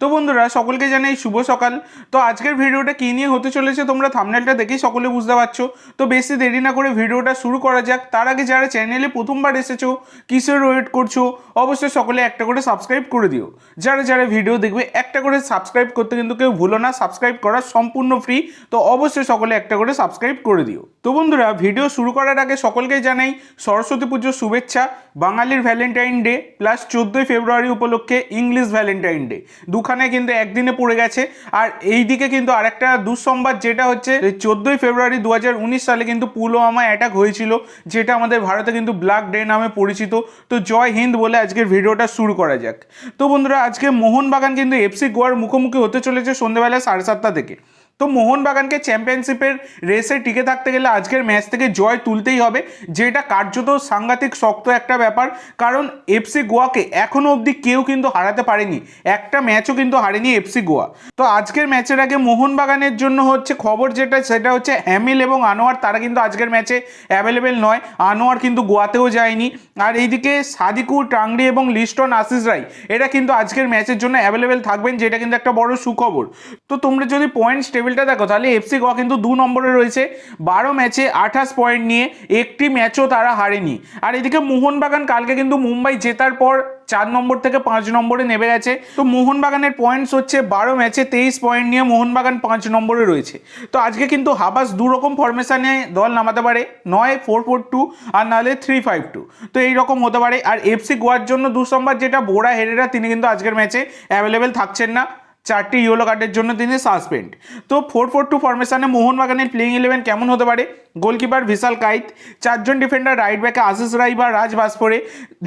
তো বন্ধুরা, সকলকে জানাই শুভ সকাল। তো আজকের ভিডিওটা কী নিয়ে হতে চলেছে তোমরা থামনেলটা দেখেই সকলে বুঝতে পারছ। তো বেশি দেরি না করে ভিডিওটা শুরু করা যাক। তার আগে যারা চ্যানেলে প্রথমবার এসেছ, কিসের ওয়েট করছ, অবশ্যই সকলে একটা করে সাবস্ক্রাইব করে দিও। যারা যারা ভিডিও দেখবে, একটা করে সাবস্ক্রাইব করতে কিন্তু কেউ ভুলো না। সাবস্ক্রাইব করা সম্পূর্ণ ফ্রি তো অবশ্যই সকলে একটা করে সাবস্ক্রাইব করে দিও। তো বন্ধুরা ভিডিও শুরু করার আগে সকলকে জানাই সরস্বতী পুজোর শুভেচ্ছা। বাঙালির ভ্যালেন্টাইন ডে প্লাস চোদ্দোই ফেব্রুয়ারি উপলক্ষে ইংলিশ ভ্যালেন্টাইন ডে দুখানে কিন্তু একদিনে পড়ে গেছে। আর এই দিকে কিন্তু আরেকটা দুঃসংবাদ, যেটা হচ্ছে চোদ্দই ফেব্রুয়ারি দু হাজার উনিশ সালে কিন্তু পুলওয়ামা অ্যাটাক হয়েছিল, যেটা আমাদের ভারতে কিন্তু ব্ল্যাক ডে নামে পরিচিত। তো জয় হিন্দ বলে আজকের ভিডিওটা শুরু করা যাক। তো বন্ধুরা, আজকে মোহনবাগান কিন্তু এফসি গোয়ার মুখোমুখি হতে চলেছে সন্ধ্যেবেলা সাড়ে সাতটা থেকে। তো মোহনবাগানকে চ্যাম্পিয়নশিপের রেসে টিকে থাকতে গেলে আজকের ম্যাচ থেকে জয় তুলতেই হবে, যেটা কার্যত সাংঘাতিক শক্ত একটা ব্যাপার। কারণ এফসি গোয়াকে এখনও অবধি কেউ কিন্তু হারাতে পারেনি। একটা ম্যাচও কিন্তু হারেনি এফসি গোয়া। তো আজকের ম্যাচের আগে মোহনবাগানের জন্য হচ্ছে খবর যেটা, সেটা হচ্ছে হ্যামিল এবং আনোয়ার, তারা কিন্তু আজকের ম্যাচে অ্যাভেলেবেল নয়। আনোয়ার কিন্তু গোয়াতেও যায়নি। আর এইদিকে সাদিকু টাংরি এবং লিস্টন আশিস রাই, এরা কিন্তু আজকের ম্যাচের জন্য অ্যাভেলেবেল থাকবেন, যেটা কিন্তু একটা বড় সুখবর। তো তোমরা যদি পয়েন্টস টেবিলটা দেখো, তাহলে এফসি গোয়া কিন্তু দু নম্বরে রয়েছে। বারো ম্যাচে আঠাশ পয়েন্ট নিয়ে একটি ম্যাচও তারা হারেনি। আর এদিকে মোহনবাগান কালকে কিন্তু মুম্বাই জেতার পর চার নম্বর থেকে পাঁচ নম্বরে নেমে গেছে। তো মোহনবাগানের পয়েন্টস হচ্ছে বারো ম্যাচে তেইশ পয়েন্ট নিয়ে মোহনবাগান পাঁচ নম্বরে রয়েছে। তো আজকে কিন্তু হাবাস দু রকম ফরমেশনে দল নামাতে পারে। নয় ফোর ফোর টু আর নাহলে থ্রি ফাইভ টু তো এই রকম হতে পারে। আর এফসি গোয়ার জন্য দু নম্বর যেটা বোরা হেরেরা, তিনি কিন্তু আজকের ম্যাচে অ্যাভেলেবেল থাকছেন না। চারটি ইয়েলো কার্ডের জন্য তিনি সাসপেন্ড তো ফোর ফোর টু ফরমেশনে মোহনবাগানের প্লেইং ইলেভেন কেমন হতে পারে? গোলকিপার ভিশাল কাইত চারজন ডিফেন্ডার রাইট ব্যাকে আশিস রাই বা রাজ ভাস্করে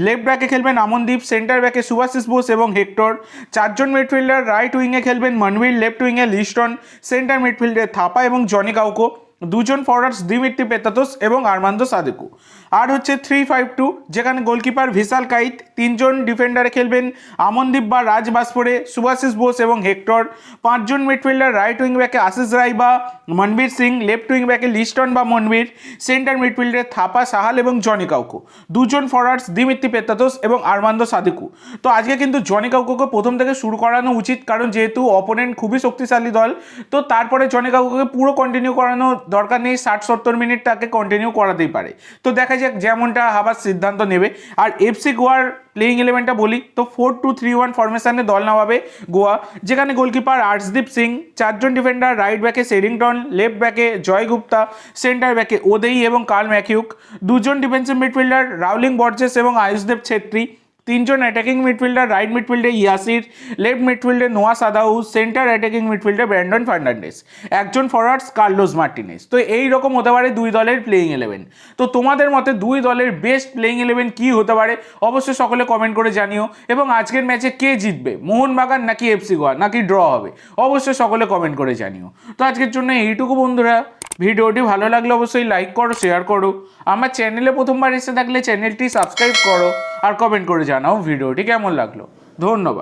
লেফট ব্যাকে খেলবেন আমনদীপ সেন্টার ব্যাকে সুভাশিস বোস এবং হেক্টর, চারজন মিডফিল্ডার রাইট উইংয়ে খেলবেন মনবীর লেফট উইংয়ে লিস্টন সেন্টার মিডফিল্ডে থাপা এবং জনি কাউকো। দুজন ফরওয়ার্ডস দিমিত্রি পেতাতোস এবং আরমান্দো সাদেকু। আর হচ্ছে থ্রি ফাইভ টু যেখানে গোলকিপার ভিশাল কাইত, তিনজন ডিফেন্ডারে খেলবেন আমনদীপ বা রাজ বাসপরে, সুভাশিস বোস এবং হেক্টর। পাঁচজন মিডফিল্ডার রাইট উইং ব্যাকে আশিস রায় বা মনবীর সিং লেফট উইং ব্যাকে লিস্টন বা মনবীর সেন্টার মিডফিল্ডে থাপা সাহাল এবং জনি কাউকো। দুজন ফরওয়ার্ডস দিমিত্রি পেতাতোস এবং আরমান্দো সাদেকু। তো আজকে কিন্তু জনি কাউকোকে প্রথম থেকে শুরু করানো উচিত, কারণ যেহেতু অপোনেন্ট খুবই শক্তিশালী দল, তো তারপরে জনি কাউকোকে পুরো কন্টিনিউ করানো দরকার নেই ষাট সত্তর মিনিট তাকে কন্টিনিউ করাতেই পারে। তো দেখা যাক যেমনটা হাবার সিদ্ধান্ত নেবে। আর এফসি গোয়ার প্লেইং ইলেভেনটা বলি, তো ফোর টু থ্রি ওয়ান ফরমেশনে দল নামাবে গোয়া, যেখানে গোলকিপার আর্শদীপ সিং, চারজন ডিফেন্ডার রাইট ব্যাকে সেরিংটন লেফট ব্যাকে জয় গুপ্তা সেন্টার ব্যাকে ওদেই এবং কার্ল ম্যাকিউক দুজন ডিফেন্সিভ মিডফিল্ডার রাউলিং বর্জেস এবং আয়ুষদেব ছেত্রী। তিনজন অ্যাটাকিং মিডফিল্ডার রাইট মিডফিল্ডে ইয়াসির লেফট মিডফিল্ডে নোয়া সাদাউ সেন্টার অ্যাটাকিং মিডফিল্ডে ব্র্যান্ডন ফার্নান্ডেস একজন ফরওয়ার্ডস কার্লোস মার্টিনেস তো এই রকম হতে পারে দুই দলের প্লেইং ইলেভেন তো তোমাদের মতে দুই দলের বেস্ট প্লেইং ইলেভেন কী হতে পারে? অবশ্যই সকলে কমেন্ট করে জানিও। এবং আজকের ম্যাচে কে জিতবে? মোহনবাগান নাকি এফসি গোয়া? নাকি ড্র হবে? অবশ্যই সকলে কমেন্ট করে জানিও। তো আজকের জন্য এইটুকু বন্ধুরা। ভিডিওটি ভালো লাগলে অবশ্যই লাইক করো শেয়ার করো। আমার চ্যানেলে প্রথমবার এসে থাকলে চ্যানেলটি সাবস্ক্রাইব করো। আর কমেন্ট করে জানাও ভিডিওটি কেমন লাগল। ধন্যবাদ।